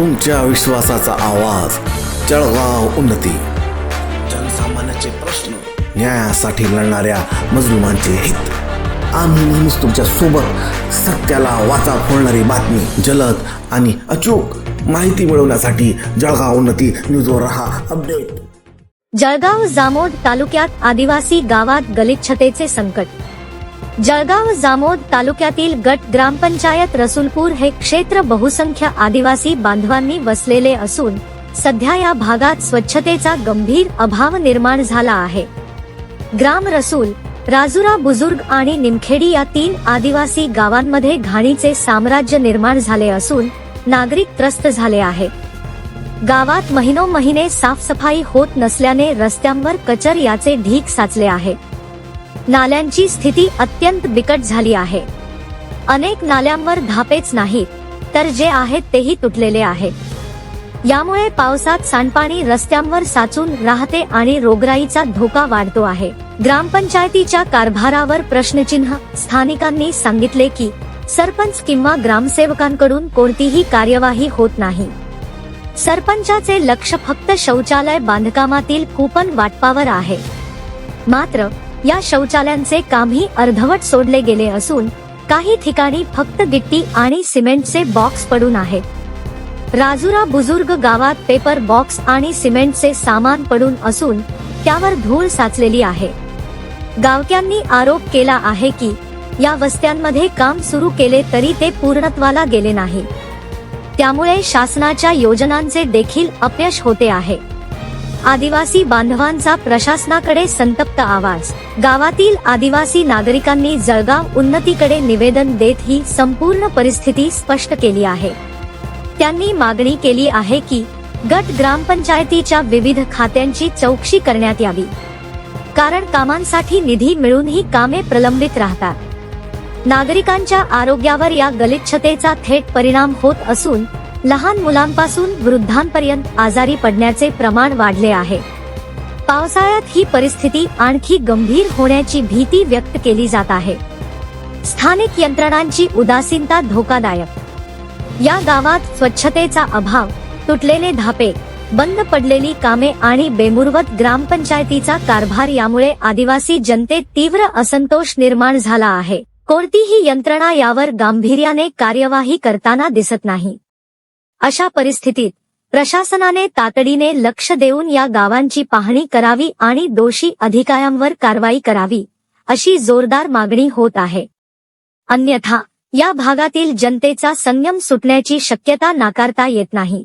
तुमच्या विश्वासाचा आवाज. जळगाव उन्नती. जनसामान्याचे प्रश्न न्यायासाठी लढणाऱ्या मजलुमांचे हित. आम्ही नेहमीच तुमच्यासोबत सत्याला वाचा फोडणारी बातमी जलद आणि अचूक माहिती मिळवण्यासाठी जळगाव उन्नती न्यूजवर रहा अपडेट. जळगाव जामोद तालुक्यात आदिवासी गावात गलिच्छतेचे संकट. जळगाव जामोद तालुक्यातील गट ग्रामपंचायत रसूलपूर हे क्षेत्र बहुसंख्य आदिवासी बांधवांनी वसलेले असून सध्या या भागात स्वच्छतेचा गंभीर अभाव निर्माण झाला आहे. ग्राम रसूल राजुरा बुजुर्ग आणि निमखेडी या तीन आदिवासी गावांमध्ये घाणीचे साम्राज्य निर्माण झाले असून नागरिक त्रस्त झाले आहे. गावात महिनो महिने साफसफाई होत नसल्याने रस्त्यांवर कचर याचे ढीक साचले आहे. नाल्यांची स्थिती अत्यंत बिकट झाली आहे. अनेक नाल्यांवर धापेच नाहीत तर जे आहेत तेही तुटलेले आहेत. यामुळे पावसात सांडपाणी रस्त्यांवर साचून राहते आणि रोगराईचा धोका वाढतो आहे. ग्रामपंचायतीच्या कारभारावर प्रश्नचिन्ह स्थानिकांनी सांगितले की सरपंच किंवा ग्रामसेवकांकडून कोणतीही कार्यवाही होत नाही. सरपंचाचे लक्ष फक्त शौचालय बांधकामातील कुपन वाटपावर आहे. मात्र या शौचालयांचे कामही अर्धवट सोडले गेले असून काही ठिकाणी फक्त गिट्टी आणि सिमेंटचे बॉक्स पडून आहेत. राजुरा बुजुर्ग गावात पेपर बॉक्स आणि सिमेंटचे सामान पडून असून त्यावर धूळ साचलेली आहे. गावक्यांनी आरोप केला आहे की या वस्त्यांमध्ये काम सुरू केले तरी ते पूर्णत्वाला गेले नाही. त्यामुळे शासनाच्या योजनांचे देखील अपयश होते आहे. आदिवासी बांधवांचा प्रशासनाकडे संतप्त आवाज. गावातील आदिवासी नागरिकांनी जळगाव उन्नतीकडे निवेदन देत ही संपूर्ण परिस्थिती स्पष्ट केली आहे. त्यांनी मागणी केली आहे की गट ग्रामपंचायतीच्या विविध खात्यांची चौकशी करण्यात यावी. कारण कामांसाठी निधी मिळूनही कामे प्रलंबित राहतात. नागरिकांच्या आरोग्यावर या गलिच्छतेचा थेट परिणाम होत असून लहान मुलांपासून वृद्धांपर्यंत आजारी पडण्याचे प्रमाण वाढले आहे. पावसाळ्यात ही परिस्थिती आणखी गंभीर होण्याची भीती व्यक्त केली जात आहे. स्थानिक यंत्रणांची उदासीनता धोकादायक. या गावात स्वच्छतेचा अभाव तुटलेले धापे बंद पडलेली कामे आणि बेमुरवत ग्रामपंचायतीचा कारभार यामुळे आदिवासी जनतेत तीव्र असंतोष निर्माण झाला आहे. कोणतीही यंत्रणा यावर गांभीर्याने कार्यवाही करताना दिसत नाही. अशा परिस्थितीत प्रशासनाने तातडीने लक्ष देऊन या गावांची पाहणी करावी आणि दोषी अधिकाऱ्यांवर कारवाई करावी अशी जोरदार मागणी होत आहे. अन्यथा या भागातील जनतेचा संयम सुटण्याची शक्यता नाकारता येत नाही.